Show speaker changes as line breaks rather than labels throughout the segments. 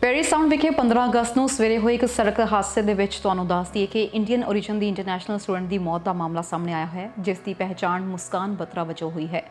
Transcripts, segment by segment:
Paris town ਵਿਖੇ 15 ਅਗਸਤ ਨੂੰ ਸਵੇਰੇ ਹੋਏ ਇੱਕ ਸੜਕ ਹਾਦਸੇ ਦੇ ਵਿੱਚ ਤੁਹਾਨੂੰ ਦੱਸ ਦਈਏ ਕਿ ਇੰਡੀਅਨ origin ਦੀ ਇੰਟਰਨੈਸ਼ਨਲ ਸਟੂਡੈਂਟ ਦੀ ਮੌਤ ਦਾ ਮਾਮਲਾ ਸਾਹਮਣੇ ਆਇਆ ਹੈ, ਜਿਸ ਦੀ ਪਹਿਚਾਣ ਮੁਸਕਾਨ ਬਤਰਾ ਵਜੋਂ ਹੋਈ ਹੈ।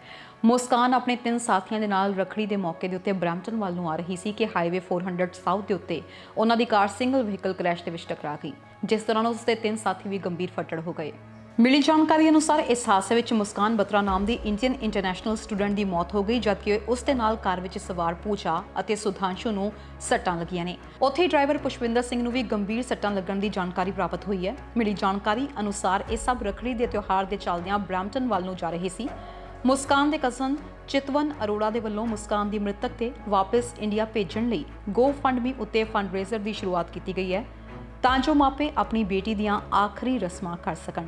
ਮੁਸਕਾਨ ਆਪਣੇ ਤਿੰਨ ਸਾਥੀਆਂ ਦੇ ਨਾਲ ਰਖੜੀ ਦੇ ਮੌਕੇ ਦੇ ਉੱਤੇ ਬ੍ਰੈਂਪਟਨ ਵੱਲ ਨੂੰ ਆ ਰਹੀ ਸੀ ਕਿ ਹਾਈਵੇ 400 ਸਾਊਥ ਦੇ ਉੱਤੇ ਉਹਨਾਂ ਦੀ ਕਾਰ ਸਿੰਗਲ ਵਹੀਕਲ ਕ੍ਰੈਸ਼ ਦੇ ਵਿੱਚ ਟਕਰਾ ਗਈ, ਜਿਸ ਦੌਰਾਨ ਉਸ ਦੇ ਤਿੰਨ ਸਾਥੀ ਵੀ ਗੰਭੀਰ ਫੱਟੜ ਹੋ ਗਏ। ਮਿਲੀ ਜਾਣਕਾਰੀ ਅਨੁਸਾਰ ਇਸ ਹਾਦਸੇ ਵਿੱਚ ਮੁਸਕਾਨ ਬਤਰਾ ਨਾਮ ਦੀ ਇੰਡੀਅਨ ਇੰਟਰਨੈਸ਼ਨਲ ਸਟੂਡੈਂਟ ਦੀ ਮੌਤ ਹੋ ਗਈ, ਜਦਕਿ ਉਸ ਦੇ ਨਾਲ ਕਾਰ ਵਿੱਚ ਸਵਾਰ ਪੂਜਾ ਅਤੇ ਸੁਧਾਂਸ਼ੂ ਨੂੰ ਸੱਟਾਂ ਲੱਗੀਆਂ ਨੇ। ਉੱਥੇ ਹੀ ਡਰਾਈਵਰ ਪੁਸ਼ਪਿੰਦਰ ਸਿੰਘ ਨੂੰ ਵੀ ਗੰਭੀਰ ਸੱਟਾਂ ਲੱਗਣ ਦੀ ਜਾਣਕਾਰੀ ਪ੍ਰਾਪਤ ਹੋਈ ਹੈ। ਮਿਲੀ ਜਾਣਕਾਰੀ ਅਨੁਸਾਰ ਇਹ ਸਭ ਰੱਖੜੀ ਦੇ ਤਿਉਹਾਰ ਦੇ ਚੱਲਦਿਆਂ ਬ੍ਰੈਂਪਟਨ ਵੱਲ ਨੂੰ ਜਾ ਰਹੇ ਸੀ। ਮੁਸਕਾਨ ਦੇ ਕਜ਼ਨ ਚਿਤਵਨ ਅਰੋੜਾ ਦੇ ਵੱਲੋਂ ਮੁਸਕਾਨ ਦੀ ਮ੍ਰਿਤਕ ਤੇ ਵਾਪਸ ਇੰਡੀਆ ਭੇਜਣ ਲਈ ਗੋ ਫੰਡ ਉੱਤੇ ਫੰਡਰੇਜ਼ਰ ਦੀ ਸ਼ੁਰੂਆਤ ਕੀਤੀ ਗਈ ਹੈ। ਤਾਂ ਜੋ ਮਾਪੇ ਆਪਣੀ ਬੇਟੀ ਦੀਆਂ ਆਖਰੀ ਰਸਮਾਂ ਕਰ ਸਕਣ।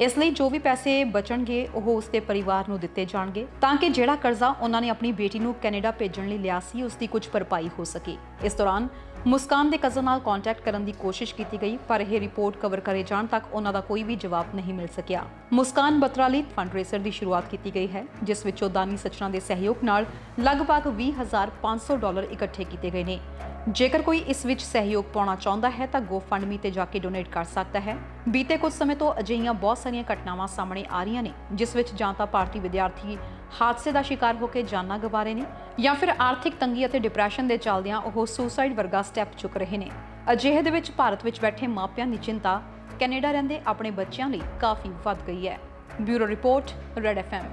ਇਸ ਲਈ ਜੋ ਵੀ ਪੈਸੇ ਬਚਣਗੇ, ਉਹ ਉਸਦੇ ਪਰਿਵਾਰ ਨੂੰ ਦਿੱਤੇ ਜਾਣਗੇ ਤਾਂ ਕਿ ਜਿਹੜਾ ਕਰਜ਼ਾ ਉਹਨਾਂ ਨੇ ਆਪਣੀ ਬੇਟੀ ਨੂੰ ਕੈਨੇਡਾ ਭੇਜਣ ਲਈ ਲਿਆ ਸੀ ਉਸ ਦੀ ਕੁਝ ਭਰਪਾਈ ਹੋ ਸਕੇ। ਇਸ ਦੌਰਾਨ ਮੁਸਕਾਨ ਦੇ ਕਜ਼ਨ ਨਾਲ ਕੰਟੈਕਟ ਕਰਨ ਦੀ ਕੋਸ਼ਿਸ਼ ਕੀਤੀ ਗਈ, ਪਰ ਇਹ ਰਿਪੋਰਟ ਕਵਰ ਕਰੇ ਜਾਣ ਤੱਕ ਉਹਨਾਂ ਦਾ ਕੋਈ ਵੀ ਜਵਾਬ ਨਹੀਂ ਮਿਲ ਸਕਿਆ। ਮੁਸਕਾਨ ਬਤਰਾ ਲਈ ਫੰਡਰੇਜ਼ਰ ਦੀ ਸ਼ੁਰੂਆਤ ਕੀਤੀ ਗਈ ਹੈ, ਜਿਸ ਵਿੱਚੋਂ ਦਾਨੀ ਸੱਜਣਾ ਦੇ ਸਹਿਯੋਗ ਨਾਲ ਲਗਭਗ 20500 ਡਾਲਰ ਇਕੱਠੇ ਕੀਤੇ ਗਏ ਨੇ। ਜੇਕਰ ਕੋਈ ਇਸ ਵਿੱਚ ਸਹਿਯੋਗ ਪਾਉਣਾ ਚਾਹੁੰਦਾ ਹੈ ਤਾਂ GoFundMe ਤੇ ਜਾ ਕੇ ਡੋਨੇਟ ਕਰ ਸਕਦਾ ਹੈ। ਬੀਤੇ ਕੁਝ ਸਮੇਂ ਤੋਂ ਅਜਿਹੀਆਂ ਬਹੁਤ ਸਾਰੀਆਂ ਘਟਨਾਵਾਂ ਸਾਹਮਣੇ ਆ ਰਹੀਆਂ ਨੇ, ਜਿਸ ਵਿੱਚ ਜਾਂ ਤਾਂ ਭਾਰਤੀ ਵਿਦਿਆਰਥੀ ਹਾਦਸੇ ਦਾ ਸ਼ਿਕਾਰ ਹੋ ਕੇ ਜਾਨਾਂ ਗਵਾ ਰਹੇ ਨੇ ਜਾਂ ਫਿਰ ਆਰਥਿਕ ਤੰਗੀ ਅਤੇ ਡਿਪਰੈਸ਼ਨ ਦੇ ਚੱਲਦਿਆਂ ਉਹ ਸੁਸਾਈਡ ਵਰਗਾ ਸਟੈਪ ਚੁੱਕ ਰਹੇ ਨੇ। ਅਜਿਹੇ ਦੇ ਵਿੱਚ ਭਾਰਤ ਵਿੱਚ ਬੈਠੇ ਮਾਪਿਆਂ ਦੀ ਚਿੰਤਾ ਕੈਨੇਡਾ ਰਹਿੰਦੇ ਆਪਣੇ ਬੱਚਿਆਂ ਲਈ ਕਾਫੀ ਵੱਧ ਗਈ ਹੈ। Bureau report, red FM